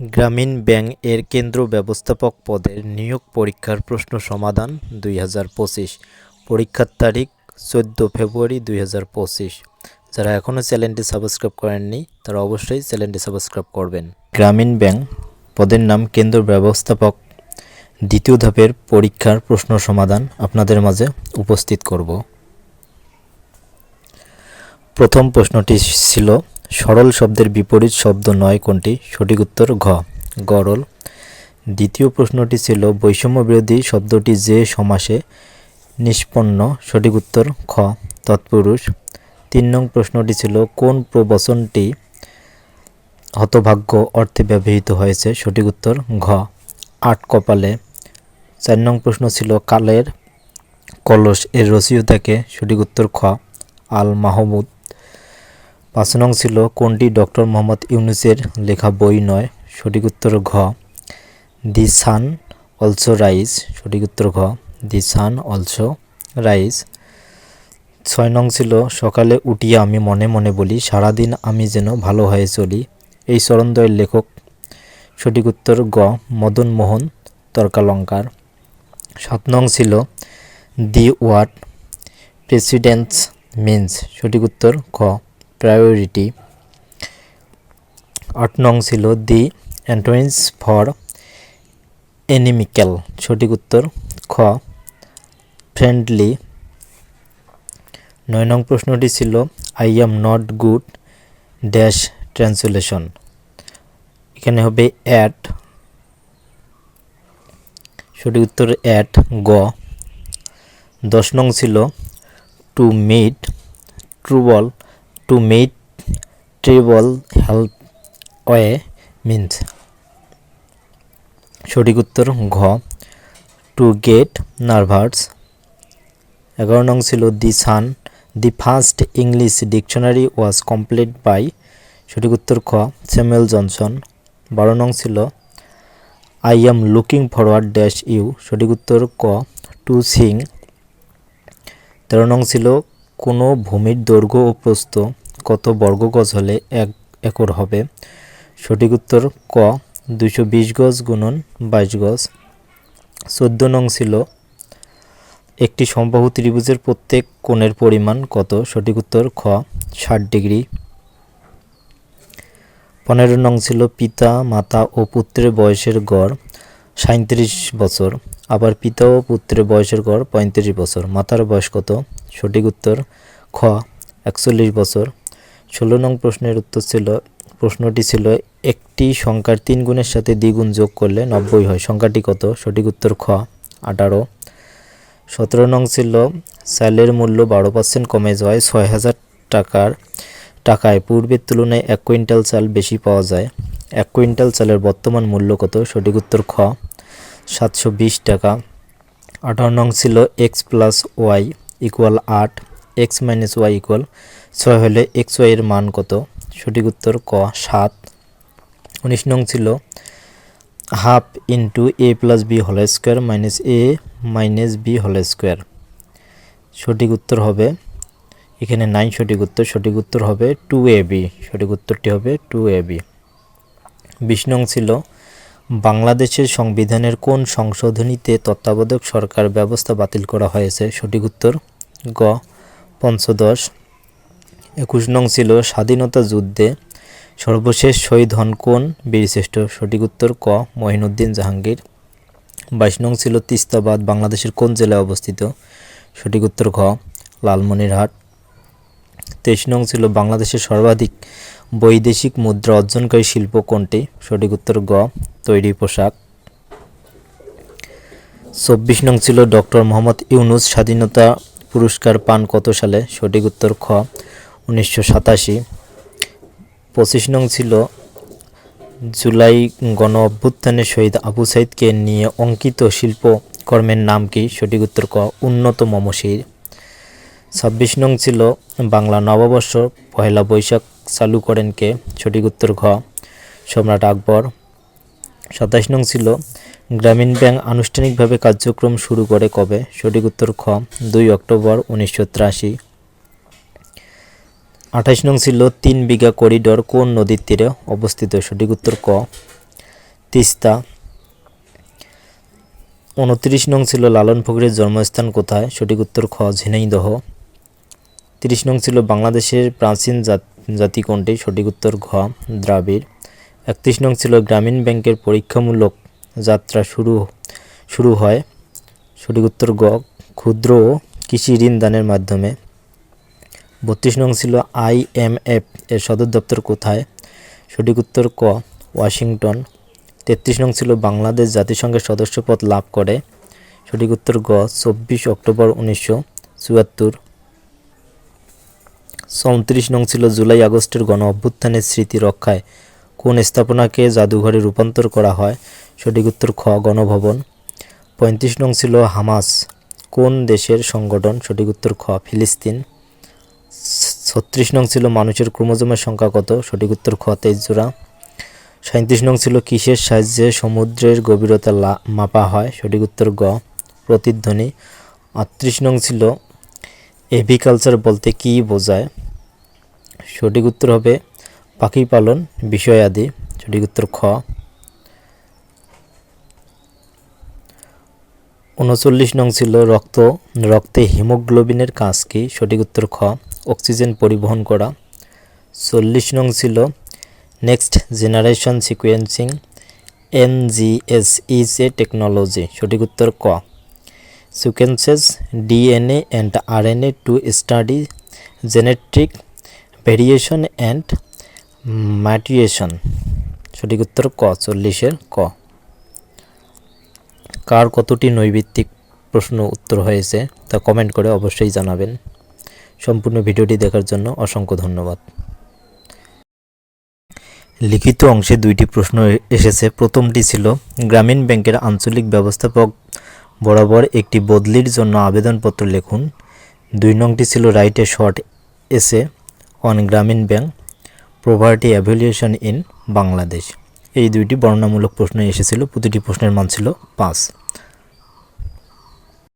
গ্রামীণ ব্যাংক এর কেন্দ্র ব্যবস্থাপক পদের নিয়োগ পরীক্ষার প্রশ্ন সমাধান দুই হাজার পঁচিশ। পরীক্ষার তারিখ চোদ্দ ফেব্রুয়ারি দুই হাজার পঁচিশ। যারা এখনও চ্যানেলটি সাবস্ক্রাইব করেননি, তারা অবশ্যই চ্যানেলটি সাবস্ক্রাইব করবেন। গ্রামীণ ব্যাংক পদের নাম কেন্দ্র ব্যবস্থাপক। দ্বিতীয় ধাপের পরীক্ষার প্রশ্ন সমাধান আপনাদের মাঝে উপস্থিত করব। প্রথম প্রশ্নটি ছিল সরল শব্দের বিপরীত শব্দ নয় কোনটি? সঠিক উত্তর ঘ। গরল। দ্বিতীয় প্রশ্নটি ছিল, বৈষম্য বিরোধী শব্দটি যে সমাসে নিষ্পন্ন? সঠিক উত্তর খ। তৎপুরুষ। তিন নং প্রশ্নটি ছিল, কোন প্রবচনটি হতভাগ্য অর্থে ব্যবহৃত হয়েছে? সঠিক উত্তর ঘ। আট কপালে। চার নং প্রশ্ন ছিল, কালের কলস এর রসিয়তাকে সঠিক উত্তর খ। আল মাহমুদ। পাঁচ নং ছিল কোনটি ডক্টর মোহাম্মদ ইউনুসের লেখা বই নয়, সঠিক উত্তর ঘ। দি সান অলসো রাইজ, সঠিক উত্তর ঘ। The sun also rise. ছয় নং ছিল, সকালে উঠিয়া আমি মনে মনে বলি, সারাদিন আমি যেন ভালো হয়ে চলি। এই চরণদ্বয়ের লেখক, সঠিক উত্তর গ, মদন মোহন তর্কালঙ্কার। সাত নং ছিল, দি ওয়ার্ড প্রেসিডেন্টস মিন্স, সঠিক উত্তর খ প্রায়োরিটি আট নং ছিল দি অ্যান্টোয়েন্স ফর এনিমিক্যাল সঠিক উত্তর খ ফ্রেন্ডলি নয় নং প্রশ্নটি ছিল I am not good dash translation এখানে হবে অ্যাট সঠিক উত্তর অ্যাট গ। দশ নং ছিল to meet trouble to meet treble help way means সঠিক উত্তর ঘ টু গেট নার্ভাস এগারো নং ছিল the sun the first English dictionary was complete by সঠিক উত্তর খ স্যামুয়েল জনসন বারো নং ছিল I am looking forward dash you সঠিক উত্তর ক টু সিং তেরো নং ছিল, কোনো ভূমির দৈর্ঘ্য ও প্রস্থ। কত বর্গ গজ হলে এক একর হবে? সঠিক উত্তর, ক দুশো বিশ গজ গুণন বাইশ গজ। চোদ্দ নং ছিল, একটি সমবাহু ত্রিভুজের প্রত্যেক কোণের পরিমাণ কত? সঠিক উত্তর, খ, ষাট ডিগ্রি। পনেরো নং ছিল, পিতা, মাতা ও পুত্রের বয়সের গড় সাঁত্রিশ বছর। আবার পিতা ও পুত্রের বয়সের গড় পঁয়ত্রিশ বছর। মাতার বয়স কত? সঠিক উত্তর, খ, একচল্লিশ বছর। ষোলো নং প্রশ্নের উত্তর ছিল, প্রশ্নটি ছিল, একটি সংখ্যার তিন গুণের সাথে দ্বিগুণ যোগ করলে নব্বই হয়। সংখ্যাটি কত? সঠিক উত্তর খ, আঠারো। সতেরো নং ছিল, স্যালের মূল্য বারো পার্সেন্ট কমে যাওয়ায় ছয় হাজার টাকার টাকায়। পূর্বের তুলনায় এক কুইন্টাল চাল বেশি পাওয়া যায়। এক কুইন্টাল চালের বর্তমান মূল্য কত? সঠিক উত্তর খ, সাতশো বিশ টাকা। আঠারো নং ছিল, এক্স প্লাস ওয়াই ইকুয়াল আট, এক্স মাইনাস ওয়াই ইকুয়াল ছয় হলে এক্স ওয়াই এর মান কত? সঠিক উত্তর ক, সাত। উনিশ নং ছিল half into a plus b whole square minus a minus b whole square. সঠিক উত্তর হবে, এখানে নাইন সঠিক উত্তর সঠিক উত্তর হবে টু এ বি সঠিক উত্তরটি হবে টু এ বি বিশ নং ছিল বাংলাদেশের সংবিধানের কোন সংশোধনীতে তত্ত্বাবধায়ক সরকার ব্যবস্থা বাতিল করা হয়েছে? সঠিক উত্তর গ, পঞ্চদশ। একুশ নং ছিল স্বাধীনতা যুদ্ধে সর্বশেষ শহীদ হন কোন? বীরশ্রেষ্ঠ। সঠিক উত্তর ক, মহিনুদ্দিন জাহাঙ্গীর। বাইশ নং ছিল তিস্তাবাদ, বাংলাদেশের কোন জেলায় অবস্থিত? সঠিক উত্তর ঘ, লালমনিরহাট। তেইশ নং ছিল বাংলাদেশের সর্বাধিক বৈদেশিক মুদ্রা অর্জনকারী শিল্প কোনটি? সঠিক উত্তর গ তৈরি পোশাক। চব্বিশ নং ছিল ডক্টর মোহাম্মদ ইউনুস স্বাধীনতা পুরস্কার পান কত সালে? সঠিক উত্তর খ উনিশশো সাতাশি। পঁচিশ নং ছিল জুলাই গণ অভ্যুত্থানের শহীদ আবু সাইদকে নিয়ে অঙ্কিত শিল্পকর্মের নাম কি? সঠিক উত্তর ক, উন্নত মমশির। ছাব্বিশ নং ছিল বাংলা নববর্ষ, পহেলা বৈশাখ চালু করেন কে? সঠিক উত্তর ঘ, সম্রাট আকবর। সাতাশ নং ছিল গ্রামীণ ব্যাংক আনুষ্ঠানিকভাবে কার্যক্রম শুরু করে কবে? সঠিক উত্তর খ, দুই অক্টোবর উনিশশো তিরাশি। আঠাশ নং ছিল তিন বিঘা করিডোর কোন নদীর তীরে অবস্থিত? সঠিক উত্তর ক। তিস্তা। উনত্রিশ নং ছিল লালন ফকিরের জন্মস্থান কোথায়? সঠিক উত্তর খ, ঝিনাইদহ। তিরিশ নং ছিল বাংলাদেশের প্রাচীন জাতি কোনটি? সঠিক উত্তর ঘ, দ্রাবিড়। একত্রিশ নং ছিল গ্রামীণ ব্যাংকের পরীক্ষামূলক যাত্রা শুরু শুরু হয়। সঠিক উত্তর গ, ক্ষুদ্র ও কৃষি ঋণ দানের মাধ্যমে। বত্রিশ নং ছিল আইএমএফ এর সদর দপ্তর কোথায়? সঠিক উত্তর ক, ওয়াশিংটন। তেত্রিশ নং ছিল বাংলাদেশ জাতিসংঘের সদস্যপদ লাভ করে। সঠিক উত্তর গ, চব্বিশ অক্টোবর উনিশশো চুয়াত্তর। চৌত্রিশ নং ছিল জুলাই আগস্টের গণ অভ্যুত্থানের স্মৃতি রক্ষায় কোন স্থাপনাকে জাদুঘরে রূপান্তর করা হয়? সঠিক উত্তর খ, গণভবন। পঁয়ত্রিশ নং ছিল হামাস, কোন দেশের সংগঠন? সঠিক উত্তর খ, ফিলিস্তিন। ছত্রিশ নং ছিল মানুষের ক্রোমোজোমের সংখ্যা কত? সঠিক উত্তর খ তেইশ জোড়া সাঁত্রিশ নং ছিল কিসের সাহায্যে সমুদ্রের গভীরতা মাপা হয়? সঠিক উত্তর গ, প্রতিধ্বনি। আটত্রিশ নং ছিল এভিকালচার বলতে কি বোঝায়? সঠিক উত্তর হবে পাখি পালন বিষয় আদি। সঠিক উত্তর খ। উনচল্লিশ নং ছিল রক্ত, রক্তে হিমোগ্লোবিনের কাজ কি? সঠিক উত্তর খ। অক্সিজেন পরিবহন করা। চল্লিশ নং ছিল next generation sequencing NGS is a technology সঠিক উত্তর ক। Sequences DNA and RNA to study genetic variation and mutation সঠিক উত্তর ক, চল্লিশের ক। কার কতটি নৈবিত্তিক প্রশ্ন উত্তর হয়েছে তা কমেন্ট করে অবশ্যই জানাবেন। সম্পূর্ণ ভিডিওটি দেখার জন্য অসংখ্য ধন্যবাদ। লিখিত অংশে দুইটি প্রশ্ন এসেছে। প্রথমটি ছিল, গ্রামীণ ব্যাংকের আঞ্চলিক ব্যবস্থাপক বরাবর একটি বদলির জন্য আবেদনপত্র লিখুন। দুই নংটি ছিল write short essay on Grameen bank poverty alleviation in Bangladesh. এই দুইটি বর্ণনামূলক প্রশ্ন এসেছিল, প্রতিটি প্রশ্নের মান ছিল পাঁচ।